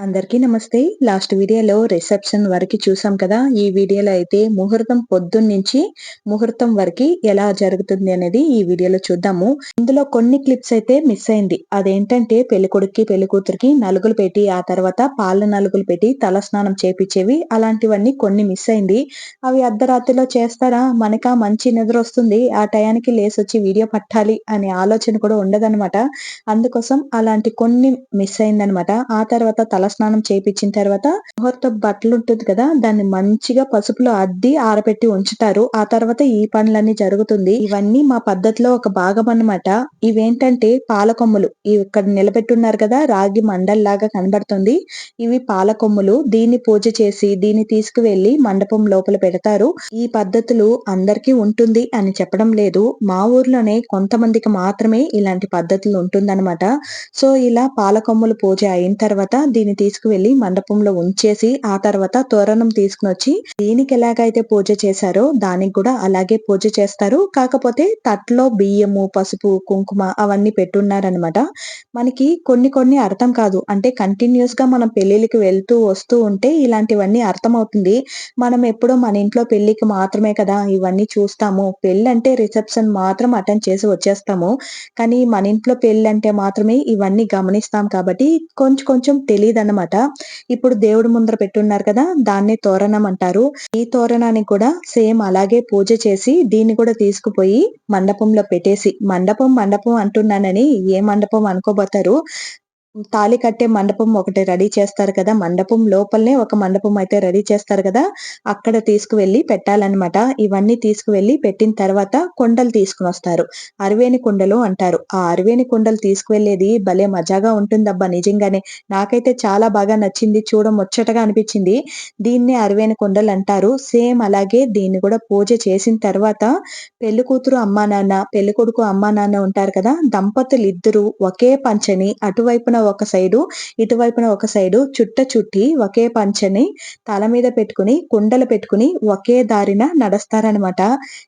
అందరికీ నమస్తే. లాస్ట్ వీడియోలో రిసెప్షన్ వరకు చూసాం కదా. ఈ వీడియోలో అయితే ముహూర్తం పొద్దున్న నుంచి ముహూర్తం వరకు ఎలా జరుగుతుంది అనేది ఈ వీడియోలో చూద్దాము. ఇందులో కొన్ని క్లిప్స్ అయితే మిస్ అయింది. అదేంటంటే పెళ్ళి కొడుక్కి నలుగులు పెట్టి ఆ తర్వాత పాల నలుగులు పెట్టి తల స్నానం చేపించేవి. అలాంటివన్నీ కొన్ని మిస్ అయింది. అవి అర్ధరాత్రిలో చేస్తారా? మనక మంచి నిద్ర వస్తుంది. ఆ టయానికి లేసి వచ్చి వీడియో పట్టాలి అనే ఆలోచన కూడా ఉండదన్నమాట. అందుకోసం అలాంటి కొన్ని మిస్ అయిందనమాట ఆ తర్వాత తల తలస్నానం చేపించిన తర్వాత ముహూర్త బట్టలు ఉంటుంది కదా దాన్ని మంచిగా పసుపులో అద్ది ఆరబెట్టి ఉంచుతారు. ఆ తర్వాత ఈ పనులన్నీ జరుగుతుంది. ఇవన్నీ మా పద్ధతిలో ఒక భాగం అన్నమాట. ఇవేంటంటే పాలకొమ్ములు. ఇక్కడ నిలబెట్టున్నారు కదా రాగి మండల్లాగా కనబడుతుంది. ఇవి పాలకొమ్ములు. దీన్ని పూజ చేసి దీన్ని తీసుకువెళ్ళి మండపం లోపల పెడతారు. ఈ పద్ధతులు అందరికీ ఉంటుంది అని చెప్పడం లేదు. మా ఊర్లోనే కొంతమందికి మాత్రమే ఇలాంటి పద్ధతులు ఉంటుందన్నమాట. సో ఇలా పాలకొమ్ములు పూజ అయిన తర్వాత దీన్ని తీసుకువెళ్ళి మండపంలో ఉంచేసి ఆ తర్వాత తోరణం తీసుకుని వచ్చి దీనికి ఎలాగైతే పూజ చేశారో దానికి కూడా అలాగే పూజ చేస్తారు. కాకపోతే తట్లో బియ్యము పసుపు కుంకుమ అవన్నీ పెట్టున్నారనమాట మనకి కొన్ని కొన్ని అర్థం కాదు. అంటే కంటిన్యూస్గా మనం పెళ్ళికి వెళ్తూ వస్తూ ఉంటే ఇలాంటివన్నీ అర్థం అవుతుంది మనం ఎప్పుడో మన ఇంట్లో పెళ్ళికి మాత్రమే కదా ఇవన్నీ చూస్తాము. పెళ్ళి అంటే రిసెప్షన్ మాత్రం అటెండ్ చేసి వచ్చేస్తాము. కానీ మన ఇంట్లో పెళ్ళి అంటే మాత్రమే ఇవన్నీ గమనిస్తాం కాబట్టి కొంచెం కొంచెం తెలియదు అన్నమాట ఇప్పుడు దేవుడు ముందర పెట్టున్నారు కదా దాన్ని తోరణం అంటారు. ఈ తోరణానికి కూడా సేమ్ అలాగే పూజ చేసి దీన్ని కూడా తీసుకుపోయి మండపంలో పెట్టేసి మండపం మండపం అంటున్నానని ఏ మండపం అనుకోబోతారు. తాళి కట్టే మండపం ఒకటి రెడీ చేస్తారు కదా. మండపం లోపలనే ఒక మండపం అయితే రెడీ చేస్తారు కదా. అక్కడ తీసుకువెళ్ళి పెట్టాలన్నమాట. ఇవన్నీ తీసుకువెళ్ళి పెట్టిన తర్వాత కొండలు తీసుకుని వస్తారు. అరవేణి కుండలు అంటారు. ఆ అరవేణి కుండలు తీసుకువెళ్ళేది భలే మజాగా ఉంటుందబ్బా నిజంగానే. నాకైతే చాలా బాగా నచ్చింది. చూడ ముచ్చటగా అనిపించింది. దీన్ని అరవేణి కుండలు అంటారు. సేమ్ అలాగే దీన్ని కూడా పూజ చేసిన తర్వాత పెళ్ళి కూతురు అమ్మా నాన్న పెళ్ళి కొడుకు అమ్మా నాన్న ఉంటారు కదా. దంపతులు ఇద్దరు ఒకే పంచని అటువైపున ఒక సైడు ఇటువైపున ఒక సైడు చుట్ట చుట్టి ఒకే పంచని తల మీద పెట్టుకుని కుండలు పెట్టుకుని ఒకే దారిన నడుస్తారనమాట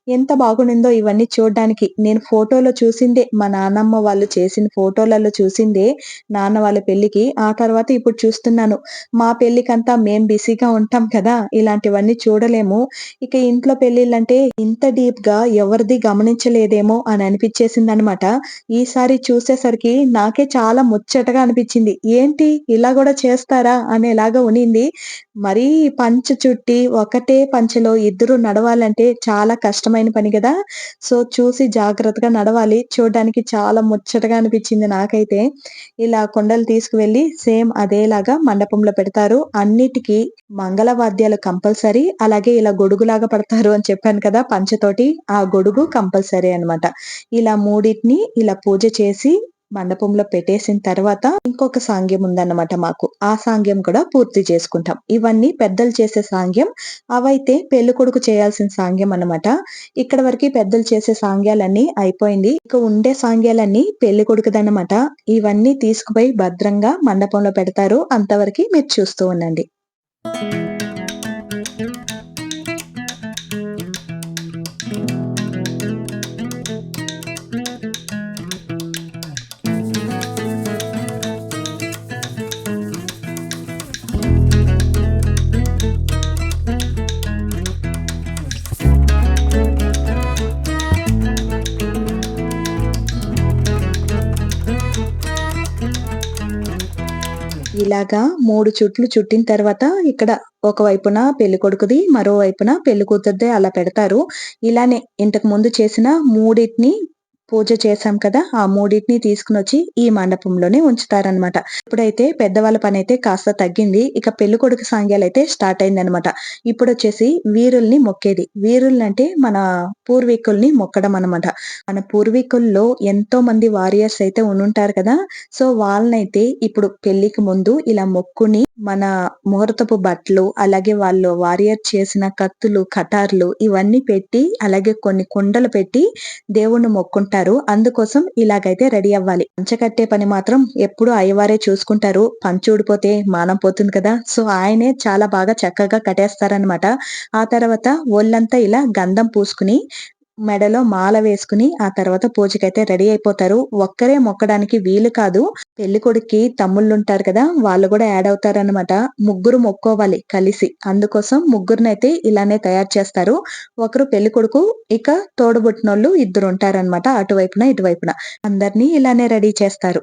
ఎంత బాగుండిందో ఇవన్నీ చూడడానికి. నేను ఫోటోలో చూసిందే మా నాన్నమ్మ వాళ్ళు చేసిన ఫోటోలలో చూసిందే నాన్న వాళ్ళ పెళ్ళికి ఆ తర్వాత ఇప్పుడు చూస్తున్నాను. మా పెళ్ళికంతా మేం బిజీగా ఉంటాం కదా ఇలాంటివన్నీ చూడలేము. ఇక ఇంట్లో పెళ్ళిళ్ళంటే ఇంత డీప్గా ఎవరిది గమనించలేదేమో అని అనిపించేసింది అనమాట ఈసారి చూసేసరికి నాకే చాలా ముచ్చటగా అనిపించింది. ఏంటి? ఇలా కూడా చేస్తారా? అనేలాగా ఉనింది. మరీ పంచ చుట్టి ఒకటే పంచలో ఇద్దరు నడవాలంటే చాలా కష్టమైన పని కదా సో చూసి జాగ్రత్తగా నడవాలి. చూడడానికి చాలా ముచ్చటగా అనిపించింది నాకైతే. ఇలా కొండలు తీసుకువెళ్ళి సేమ్ అదేలాగా మండపంలో పెడతారు. అన్నిటికీ మంగళవాద్యాలు కంపల్సరీ. అలాగే ఇలా గొడుగులాగా పడతారు అని చెప్పాను కదా పంచతోటి. ఆ గొడుగు కంపల్సరీ అనమాట ఇలా మూడింటిని ఇలా పూజ చేసి మండపంలో పెట్టేసిన తర్వాత ఇంకొక సాంగ్యం ఉందన్నమాట మాకు. ఆ సాంగ్యం కూడా పూర్తి చేసుకుంటాం. ఇవన్నీ పెద్దలు చేసే సాంగ్యం అవైతే పెళ్ళి కొడుకు చేయాల్సిన సాంగ్యం అన్నమాట. ఇక్కడ వరకు పెద్దలు చేసే సాంగ్యాలన్నీ అయిపోయింది. ఇక ఉండే సాంగ్యాలన్నీ పెళ్ళి కొడుకుదన్నమాట ఇవన్నీ తీసుకుపోయి భద్రంగా మండపంలో పెడతారు. అంతవరకు మీరు చూస్తూ ఉండండి. ఇలాగా మూడు చుట్లు చుట్టిన తర్వాత ఇక్కడ ఒక వైపున పెళ్ళి కొడుకుది మరో వైపున పెళ్ళి కూతురుది అలా పెడతారు. ఇలానే ఇంతకు ముందు చేసిన మూడింటిని పూజ చేశాం కదా ఆ మూడింటిని తీసుకుని వచ్చి ఈ మండపంలోనే ఉంచుతారనమాట ఇప్పుడైతే పెద్దవాళ్ళ పని అయితే కాస్త తగ్గింది. ఇక పెళ్ళి కొడుకు సాంగ్యాలు అయితే స్టార్ట్ అయింది అనమాట ఇప్పుడు వచ్చేసి వీరుల్ని మొక్కేది. వీరులంటే మన పూర్వీకుల్ని మొక్కడం అనమాట మన పూర్వీకుల్లో ఎంతో మంది వారియర్స్ అయితే ఉండుంటారు కదా సో వాళ్ళనైతే ఇప్పుడు పెళ్ళికి ముందు ఇలా మొక్కుని మన ముహూర్తపు బట్టలు అలాగే వాళ్ళు వారియర్ చేసిన కత్తులు కటార్లు ఇవన్నీ పెట్టి అలాగే కొన్ని కుండలు పెట్టి దేవుణ్ణి మొక్కుంటారు. అంటారు అందుకోసం ఇలాగైతే రెడీ అవ్వాలి. పంచకట్టే పని మాత్రం ఎప్పుడు అయ్యవారే చూసుకుంటారు. పంచ ఊడిపోతే మానం పోతుంది కదా. సో ఆయనే చాలా బాగా చక్కగా కట్టేస్తారనమాట ఆ తర్వాత ఒళ్ళంతా ఇలా గంధం పూసుకుని మెడలో మాల వేసుకుని ఆ తర్వాత పూజకైతే రెడీ అయిపోతారు. ఒక్కరే మొక్కడానికి వీలు కాదు. పెళ్ళి కొడుక్కి తమ్ముళ్ళు ఉంటారు కదా వాళ్ళు కూడా యాడ్ అవుతారనమాట ముగ్గురు మొక్కోవాలి కలిసి. అందుకోసం ముగ్గురునైతే ఇలానే తయారు చేస్తారు. ఒకరు పెళ్ళి కొడుకు ఇక తోడబుట్టినోళ్ళు ఇద్దరు ఉంటారనమాట అటువైపున ఇటువైపున. అందరినీ ఇలానే రెడీ చేస్తారు.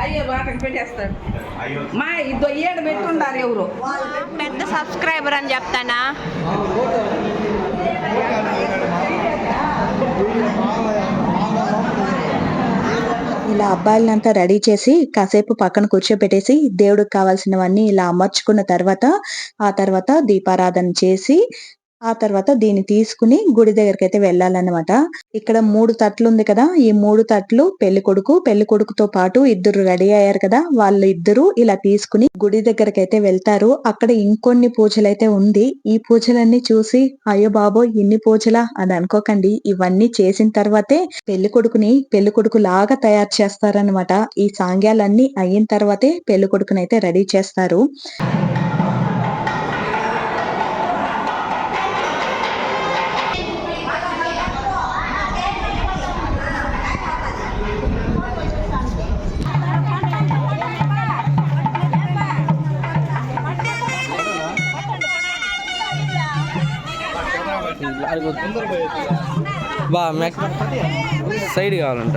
అయ్యో వాటికి పెట్టేస్తాడు మా ఇద్దరు ఏడు పెట్టుండారు ఎవరు? పెద్ద సబ్స్క్రైబర్ అని చెప్తానా? ఇలా అబ్బాయిలంతా రెడీ చేసి కాసేపు పక్కన కూర్చోబెట్టేసి దేవుడికి కావాల్సినవన్నీ ఇలా అమర్చుకున్న తర్వాత ఆ తర్వాత దీపారాధన చేసి ఆ తర్వాత దీన్ని తీసుకుని గుడి దగ్గరికి అయితే వెళ్ళాలన్నమాట. ఇక్కడ మూడు తట్లు ఉంది కదా ఈ మూడు తట్లు పెళ్ళి కొడుకు పెళ్ళి కొడుకుతో పాటు ఇద్దరు రెడీ అయ్యారు కదా వాళ్ళు ఇద్దరు ఇలా తీసుకుని గుడి దగ్గరికి అయితే వెళ్తారు. అక్కడ ఇంకొన్ని పూజలు అయితే ఉంది. ఈ పూజలన్నీ చూసి అయ్యో బాబో ఇన్ని పూజలా? అని అనుకోకండి. ఇవన్నీ చేసిన తర్వాతే పెళ్ళి కొడుకుని పెళ్ళి కొడుకు లాగా తయారు చేస్తారనమాట ఈ సాంగ్యాలన్నీ అయిన తర్వాతే పెళ్ళి కొడుకునైతే రెడీ చేస్తారు. బా మ్యాక్ సైడ్ కావాలంట.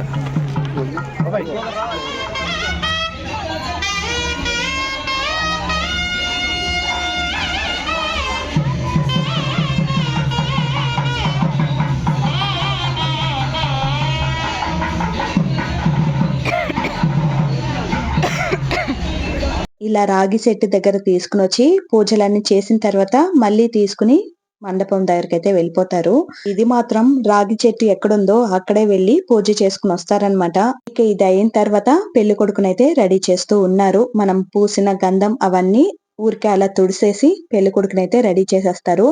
ఇలా రాగి చెట్టు దగ్గర తీసుకుని వచ్చి పూజలన్నీ చేసిన తర్వాత మళ్ళీ తీసుకుని మండపం దగ్గరికి అయితే వెళ్ళిపోతారు. ఇది మాత్రం రాగి చెట్టు ఎక్కడుందో అక్కడే వెళ్ళి పూజ చేసుకుని వస్తారనమాట ఇక ఇది అయిన తర్వాత పెళ్ళి కొడుకునైతే రెడీ చేస్తూ ఉన్నారు. మనం పూసిన గంధం అవన్నీ ఊరికే అలా తుడిసేసి పెళ్ళి కొడుకునైతే రెడీ చేసేస్తారు.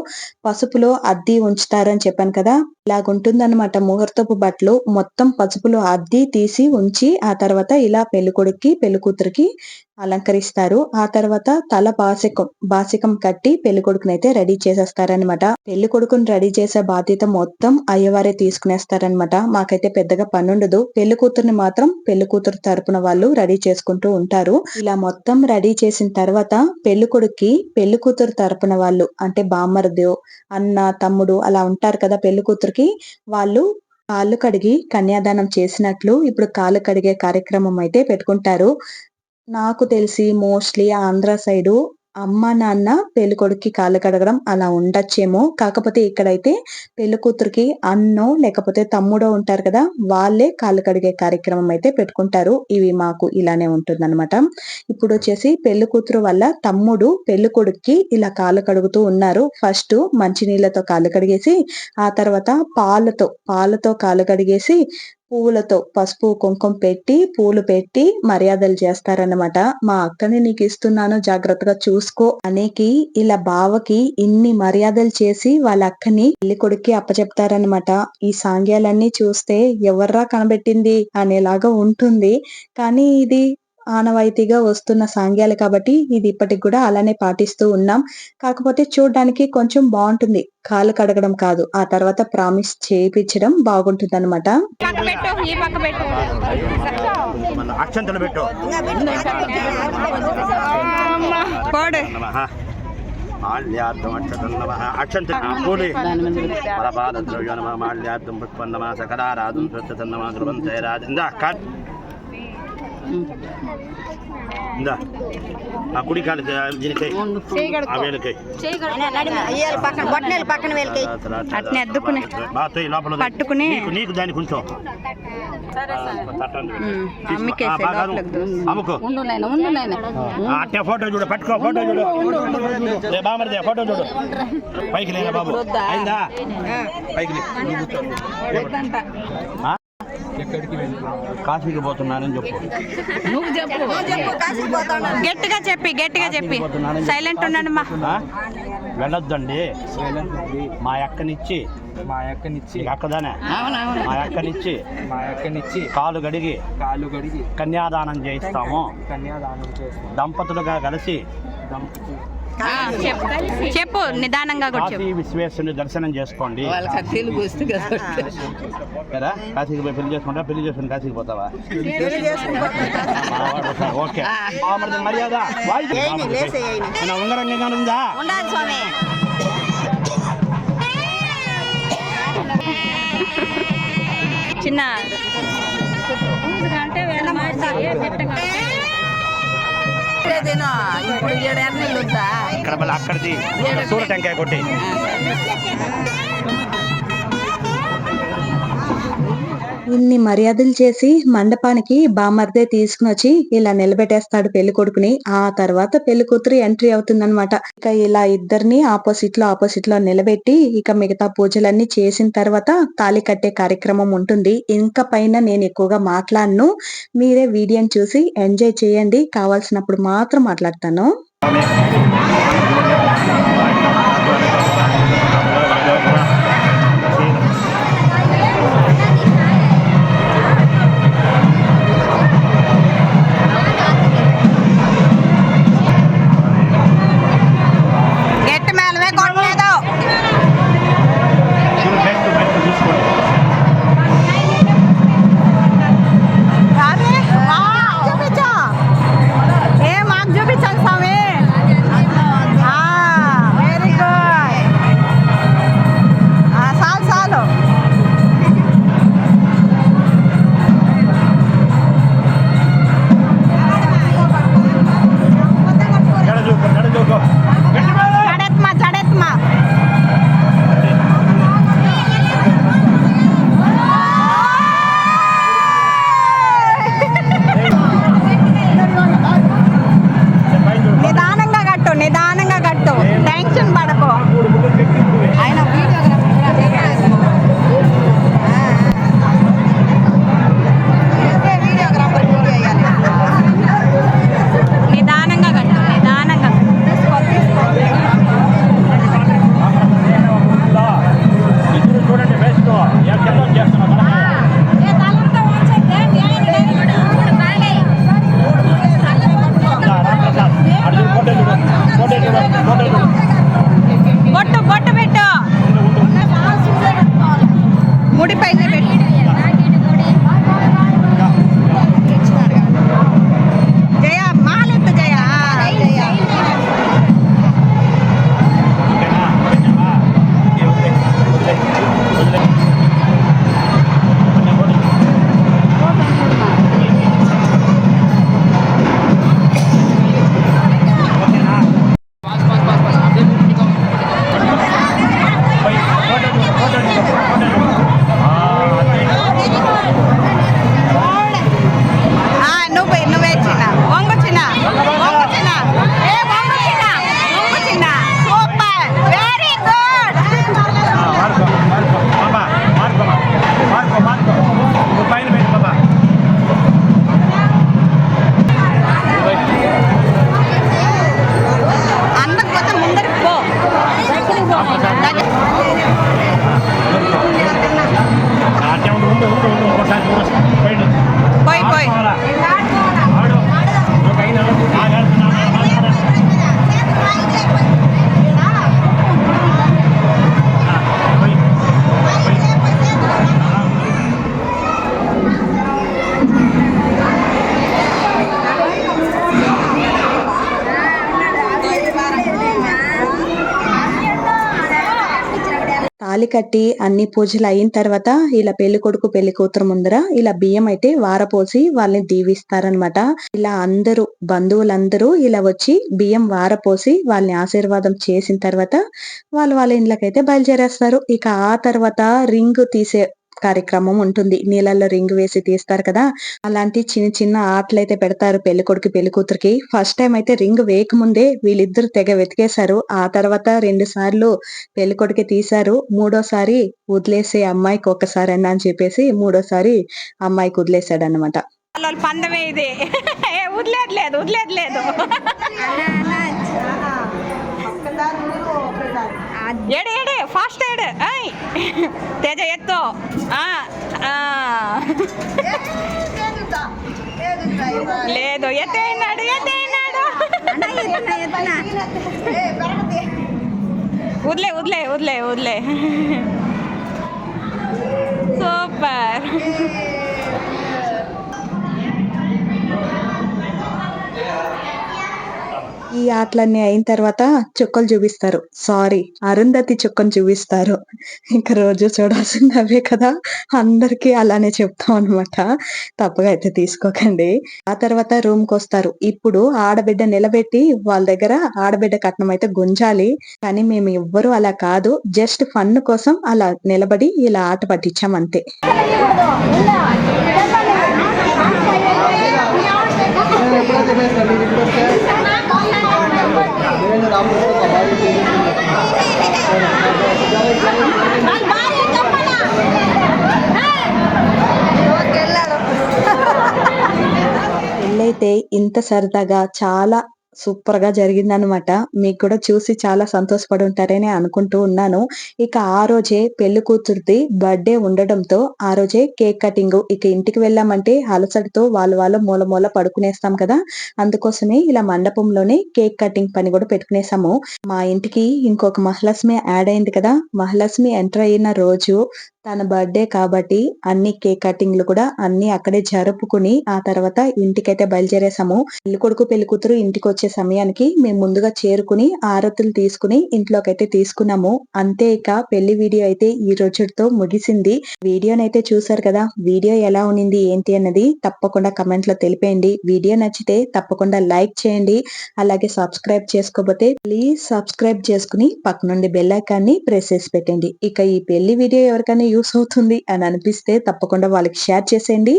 పసుపులో అద్ది ఉంచుతారని చెప్పాను కదా ఇలాగుంటుందన్నమాట. ముహూర్తపు బట్టలు మొత్తం పసుపులో అద్ది తీసి ఉంచి ఆ తర్వాత ఇలా పెళ్ళి కొడుక్కి పెళ్ళి కూతురికి అలంకరిస్తారు. ఆ తర్వాత తల బాసికం బాసికం కట్టి పెళ్ళి కొడుకునైతే రెడీ చేసేస్తారనమాట పెళ్ళి కొడుకుని రెడీ చేసే బాధ్యత మొత్తం అయ్యవారే తీసుకునేస్తారనమాట మాకైతే పెద్దగా పని ఉండదు పెళ్ళి కూతుర్ని మాత్రం పెళ్ళి కూతురు తరపున వాళ్ళు రెడీ చేసుకుంటూ ఉంటారు. ఇలా మొత్తం రెడీ చేసిన తర్వాత పెళ్ళి కొడుక్కి పెళ్ళి కూతురు తరపున వాళ్ళు అంటే బామ్మర్దో అన్న తమ్ముడు అలా ఉంటారు కదా పెళ్ళి కూతురికి వాళ్ళు కాళ్ళు కడిగి కన్యాదానం చేసినట్లు ఇప్పుడు కాళ్ళు కడిగే కార్యక్రమం అయితే పెట్టుకుంటారు. నాకు తెలిసి మోస్ట్లీ ఆంధ్ర సైడు అమ్మ నాన్న పెళ్ళికొడుకి కాళ్ళు కడగడం అలా ఉండొచ్చేమో. కాకపోతే ఇక్కడైతే పెళ్ళికూతురికి అన్నో లేకపోతే తమ్ముడో ఉంటారు కదా వాళ్ళే కాళ్ళు కడిగే కార్యక్రమం అయితే పెట్టుకుంటారు. ఇవి మాకు ఇలానే ఉంటుందన్నమాట. ఇప్పుడు వచ్చేసి పెళ్ళి కూతురు వల్ల తమ్ముడు పెళ్ళికొడుక్కి ఇలా కాళ్ళు కడుగుతూ ఉన్నారు. ఫస్ట్ మంచినీళ్ళతో కాళ్ళు కడిగేసి ఆ తర్వాత పాలతో పాలతో కాళ్ళు కడిగేసి పువ్వులతో పసుపు కుంకుమ పెట్టి పూలు పెట్టి మర్యాదలు చేస్తారన్నమాట. మా అక్కని నీకు ఇస్తున్నాను జాగ్రత్తగా చూసుకో. అనేకి ఇలా బావకి ఇన్ని మర్యాదలు చేసి వాళ్ళ అక్కని పెళ్ళి కొడుక్కి అప్పచెప్తారనమాట ఈ సాంగ్యాలన్నీ చూస్తే ఎవర్రా కనబెట్టింది అనేలాగా ఉంటుంది. కానీ ఇది ఆనవాయితీగా వస్తున్న సాంగ్యాలు కాబట్టి ఇది ఇప్పటికి కూడా అలానే పాటిస్తూ ఉన్నాం. కాకపోతే చూడడానికి కొంచెం బాగుంటుంది. కాలు కడగడం కాదు. ఆ తర్వాత ప్రామిస్ చేయించడం బాగుంటుంది అనమాట అక్షతం నమః. బలపాద ద్రవ్య నమ. పుష్పం నమ స్వచ్ఛత నమ. ధ్రువం జయరాజ ఇందా ఆ కుడి దీనికై వేలుకై పక్కన బొట్టనేలు పక్కన అట్నే అద్దుకునే. లోపల. పట్టుకుని. నీకు దాన్ని కొంచెం అట్టే ఫోటో చూడు పట్టుకో ఫోటో చూడు. రే బామరిదే ఫోటో చూడు. పైకి లేనా బాబు? అయిందా? పైకి? కాశీకి పోతున్నానని చెప్పు. నువ్వు చెప్పు. గట్టిగా చెప్పి గట్టిగా చెప్పి. సైలెంట్ ఉండండి మా? వెళ్ళొద్దండి. మా అక్కనిచ్చి. మా అక్కనిచ్చి. అక్కదానే. మా అక్కనిచ్చి. మా అక్కనిచ్చి. కాలు గడిగి కాళ్ళు కడిగి. కన్యాదానం చేయిస్తాము. కన్యాదానం చేస్తాం దంపతులుగా కలిసి. దంపతి ఆ, చెప్పు నిదానంగా కూడా కాశీ చెప్పు. విశ్వేశ్వరుని దర్శనం చేసుకోండి. కదా. కాశీకి పోయి పెళ్ళి చేసుకుంటా? పెళ్ళి చేసుకుని కాశీకి పోతావా? ఓకే. మర్యాద? ఉందా? ఉండాలి స్వామి. చిన్న. ఇప్పుడు ఉందా? ఇక్కడ మళ్ళీ అక్కడిది సూర టెంకాయ కొట్టి ఇన్ని మర్యాదలు చేసి మండపానికి బామర్దే తీసుకుని వచ్చి ఇలా నిలబెట్టేస్తాడు పెళ్ళి కొడుకుని. ఆ తర్వాత పెళ్ళి కూతురు ఎంట్రీ అవుతుందన్నమాట. ఇక ఇలా ఇద్దరిని ఆపోజిట్లో ఆపోజిట్లో నిలబెట్టి ఇక మిగతా పూజలన్నీ చేసిన తర్వాత తాళి కట్టే కార్యక్రమం ఉంటుంది. ఇంకా పైన నేను ఎక్కువగా మాట్లాడను. మీరే వీడియోని చూసి ఎంజాయ్ చేయండి. కావాల్సినప్పుడు మాత్రం మాట్లాడతాను. తాళి కట్టి అన్ని పూజలు అయిన తర్వాత ఇలా పెళ్ళి కొడుకు పెళ్ళి కూతురు ముందర ఇలా బియ్యం అయితే వారపోసి వాళ్ళని దీవిస్తారనమాట ఇలా అందరూ బంధువులందరూ ఇలా వచ్చి బియ్యం వారపోసి వాళ్ళని ఆశీర్వాదం చేసిన తర్వాత వాళ్ళు వాళ్ళ ఇండ్లకైతే బయలుదేరేస్తారు. ఇక ఆ తర్వాత రింగ్ తీసే కార్యక్రమం ఉంటుంది. నీళ్ళల్లో రింగ్ వేసి తీస్తారు కదా? అలాంటి చిన్న చిన్న ఆటలు అయితే పెడతారు పెళ్ళి కొడుకు పెళ్ళి కూతురికి. ఫస్ట్ టైం అయితే రింగ్ వేయకముందే వీళ్ళిద్దరు తెగ వెతికేశారు. ఆ తర్వాత రెండు సార్లు పెళ్ళి కొడుకు తీశారు. మూడోసారి వదిలేసే అమ్మాయికి ఒక్కసారి అన్నా అని చెప్పేసి మూడోసారి అమ్మాయికి వదిలేశాడు అనమాట పందమే ఇది. వదిలేదు లేదు వదిలేదు లేదు ఏడు ఏడు ఫాస్ట్ ఏడు. తేజ ఎత్తు. లేదు ఎత్తేనాడు ఎత్తేనాడు వదిలే వదిలే వదిలే వదిలే. సూపర్. ఆటలన్నీ అయిన తర్వాత చుక్కలు చూపిస్తారు సారీ అరుంధతి చుక్కను చూపిస్తారు ఇంకా రోజు చూడాల్సింది అవే కదా అందరికీ అలానే చెప్తాం అనమాట తప్పుగా అయితే తీసుకోకండి ఆ తర్వాత రూమ్కి వస్తారు ఇప్పుడు ఆడబిడ్డ నిలబెట్టి వాళ్ళ దగ్గర ఆడబిడ్డ కట్నం అయితే గుంజాలి కానీ మేము ఎవ్వరూ అలా కాదు జస్ట్ ఫన్ కోసం అలా నిలబడి ఇలా ఆట పట్టించాం అంతే పెళ్ళైతే ఇంత సరదాగా చాలా సూపర్గా జరిగిందనమాట మీకు కూడా చూసి చాలా సంతోషపడి ఉంటారని అనుకుంటూ ఉన్నాను. ఇక ఆ రోజే పెళ్ళి కూతురుది బర్త్డే ఉండడంతో ఆ రోజే కేక్ కటింగ్ ఇక ఇంటికి వెళ్ళామంటే అలసటతో వాళ్ళు వాళ్ళు మూల మూల పడుకునేస్తాం కదా. అందుకోసమే ఇలా మండపంలోనే కేక్ కటింగ్ పని కూడా పెట్టుకునేసాము. మా ఇంటికి ఇంకొక మహాలక్ష్మి యాడ్ అయింది కదా. మహాలక్ష్మి ఎంటర్ అయిన రోజు తన బర్త్డే కాబట్టి అన్ని కేక్ కటింగ్లు కూడా అన్ని అక్కడే జరుపుకుని ఆ తర్వాత ఇంటికైతే బయలుదేరేసాము. పెళ్ళి కొడుకు పెళ్ళి కూతురు ఇంటికి వచ్చే సమయానికి మేము ముందుగా చేరుకుని ఆరతులు తీసుకుని ఇంట్లోకైతే తీసుకున్నాము. అంతే ఇక పెళ్ళి వీడియో అయితే ఈ రోజుతో ముగిసింది. వీడియోనైతే చూసారు కదా వీడియో ఎలా ఉన్నింది ఏంటి అన్నది తప్పకుండా కమెంట్లో తెలిపేయండి. వీడియో నచ్చితే తప్పకుండా లైక్ చేయండి. అలాగే సబ్స్క్రైబ్ చేసుకోకపోతే ప్లీజ్ సబ్స్క్రైబ్ చేసుకుని పక్కనుండి బెల్ ఐకాన్ని ప్రెస్ చేసి పెట్టండి. ఇక ఈ పెళ్ళి వీడియో ఎవరికైనా యూస్ అవుతుంది అని అనిపిస్తే తప్పకుండా వాళ్ళకి షేర్ చేసేయండి.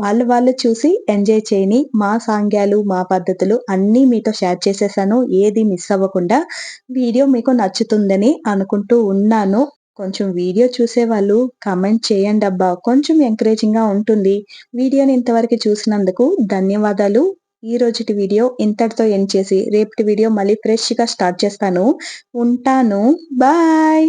వాళ్ళు వాళ్ళు చూసి ఎంజాయ్ చేయని మా సాంగ్యాలు మా పద్ధతులు అన్నీ మీతో షేర్ చేసేసాను. ఏది మిస్ అవ్వకుండా వీడియో మీకు నచ్చుతుందని అనుకుంటూ ఉన్నాను. కొంచెం వీడియో చూసే వాళ్ళు కమెంట్ చేయండి అబ్బా. కొంచెం ఎంకరేజింగ్గా ఉంటుంది. వీడియోని ఇంతవరకు చూసినందుకు ధన్యవాదాలు. ఈ రోజుటి వీడియో ఇంతటితో ఎండ్ చేసి రేపటి వీడియో మళ్ళీ ఫ్రెష్గా స్టార్ట్ చేస్తాను. ఉంటాను. బాయ్